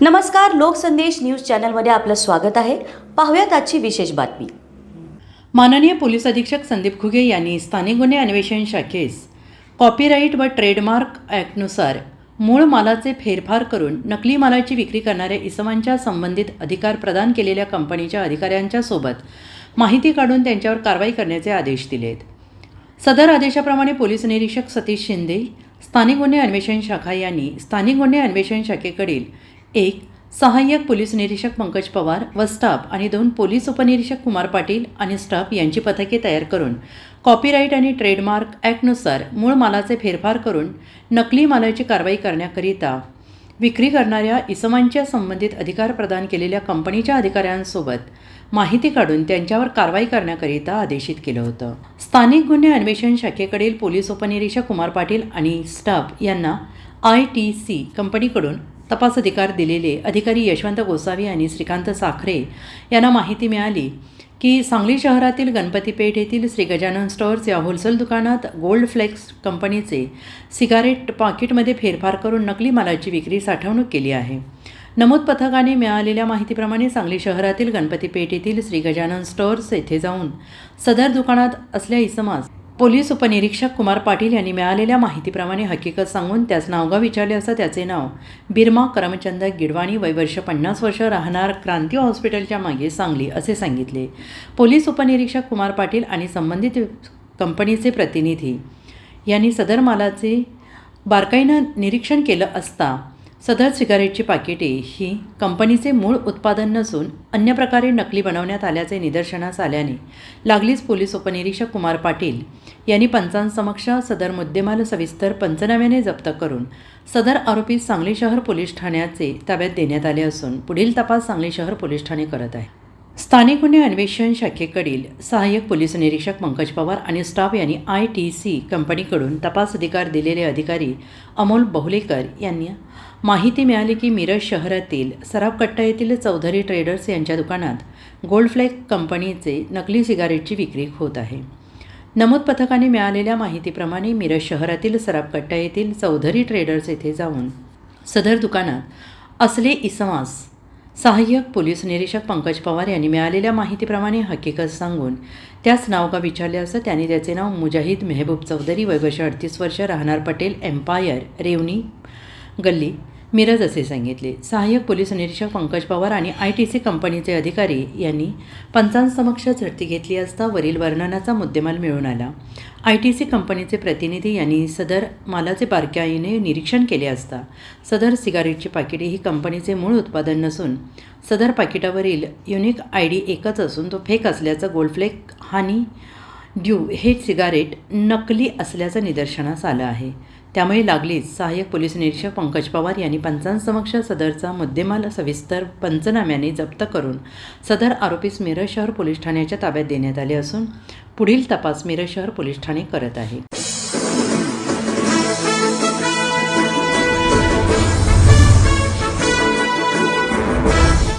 नमस्कार लोकसंदेश न्यूज चॅनलमध्ये आपलं स्वागत आहे. पाहूयात आजची विशेष बातमी. माननीय पोलीस अधीक्षक संदीप खुगे यांनी स्थानिक गुन्हे अन्वेषण शाखेस कॉपीराईट व ट्रेडमार्क ॲक्टनुसार मूळ मालाचे फेरफार करून नकली मालाची विक्री करणाऱ्या इसमांच्या संबंधित अधिकार प्रदान केलेल्या कंपनीच्या अधिकाऱ्यांच्या सोबत माहिती काढून त्यांच्यावर कारवाई करण्याचे आदेश दिलेत. सदर आदेशाप्रमाणे पोलीस निरीक्षक सतीश शिंदे स्थानिक गुन्हे अन्वेषण शाखा यांनी स्थानिक गुन्हे अन्वेषण शाखेकडील एक सहाय्यक पोलीस निरीक्षक पंकज पवार व स्टाफ आणि दोन पोलीस उपनिरीक्षक कुमार पाटील आणि स्टाफ यांची पथके तयार करून कॉपीराईट आणि ट्रेडमार्क ॲक्टनुसार मूळ मालाचे फेरफार करून नकली मालाची कारवाई करण्याकरिता विक्री करणाऱ्या इसमांच्या संबंधित अधिकार प्रदान केलेल्या कंपनीच्या अधिकाऱ्यांसोबत माहिती काढून त्यांच्यावर कारवाई करण्याकरिता आदेशित केलं होतं. स्थानिक गुन्हे अन्वेषण शाखेकडील पोलीस उपनिरीक्षक कुमार पाटील आणि स्टाफ यांना आय टी सी कंपनीकडून तपास अधिकार दिलेले अधिकारी यशवंत गोसावी आणि श्रीकांत साखरे यांना माहिती मिळाली की सांगली शहरातील गणपतीपेठ येथील श्री गजानन स्टोअर्स या होलसेल दुकानात गोल्ड फ्लेक्स कंपनीचे सिगारेट पाकिटमध्ये फेरफार करून नकली मालाची विक्री साठवणूक केली आहे. नमूद पथकाने मिळालेल्या माहितीप्रमाणे सांगली शहरातील गणपतीपेठ येथील श्री गजानन स्टोअर्स येथे जाऊन सदर दुकानात असल्या इसमास पोलीस उपनिरीक्षक कुमार पाटील यांनी मिळालेल्या माहितीप्रमाणे हकीकत सांगून त्यास नावगाव विचारले असता त्याचे नाव बिरमा करमचंद गिडवाणी वयवर्ष पन्नास वर्ष राहणार क्रांती हॉस्पिटलच्या मागे सांगली असे सांगितले. पोलीस उपनिरीक्षक कुमार पाटील आणि संबंधित कंपनीचे प्रतिनिधी यांनी सदर मालाचे बारकाईनं निरीक्षण केलं असता सदर सिगारेटची पाकिटे ही कंपनीचे मूळ उत्पादन नसून अन्य प्रकारे नकली बनवण्यात आल्याचे निदर्शनास आल्याने लागलीच पोलीस उपनिरीक्षक कुमार पाटील यांनी पंचांसमक्ष सदर मुद्देमाल सविस्तर पंचनाम्याने जप्त करून सदर आरोपी सांगली शहर पोलीस ठाण्याचे ताब्यात देण्यात आले असून पुढील तपास सांगली शहर पोलीस ठाणे करत आहे. स्थानिक गुन्हे अन्वेषण शाखेकडील सहाय्यक पोलीस निरीक्षक पंकज पवार आणि स्टाफ यांनी आय टी सी कंपनीकडून तपास अधिकार दिलेले अधिकारी अमोल बहुलेकर यांनी माहिती मिळाली की मिरज शहरातील सराफकट्टा येथील चौधरी ट्रेडर्स यांच्या दुकानात गोल्डफ्लेक कंपनीचे नकली सिगारेटची विक्री होत आहे. नमूद पथकाने मिळालेल्या माहितीप्रमाणे मिरज शहरातील सराफकट्टा येथील चौधरी ट्रेडर्स येथे जाऊन सदर दुकानात असले इसमास सहाय्यक पोलीस निरीक्षक पंकज पवार यांनी मिळालेल्या माहितीप्रमाणे हकीकत सांगून त्याच नाव का विचारले असं त्यांनी त्याचे नाव मुजाहिद मेहबूब चौधरी वयवर्ष अडतीस वर्ष राहणार पटेल एम्पायर रेवणी गल्ली मिरज असे सांगितले. सहाय्यक पोलीस निरीक्षक पंकज पवार आणि आय टी सी कंपनीचे अधिकारी यांनी पंचांसमक्ष झडती घेतली असता वरील वर्णनाचा मुद्देमाल मिळून आला. आय टी सी कंपनीचे प्रतिनिधी यांनी सदर मालाचे बारकाईने निरीक्षण केले असता सदर सिगारेटची पाकिटे ही कंपनीचे मूळ उत्पादन नसून सदर पाकिटावरील युनिक आय डी एकच असून तो फेक असल्याचं गोल्डफ्लेक हानी ड्यू हे सिगारेट नकली असल्याचं निदर्शनास आलं आहे. त्यामुळे लागलीच. सहाय्यक पोलीस निरीक्षक पंकज पवार यांनी पंचांसमक्ष सदरचा मुद्देमाल सविस्तर पंचनाम्याने जप्त करून सदर आरोपीस मिरज शहर पोलीस ठाण्याच्या ताब्यात देण्यात आले असून पुढील तपास मिरज शहर पोलीस ठाणे करत आहे.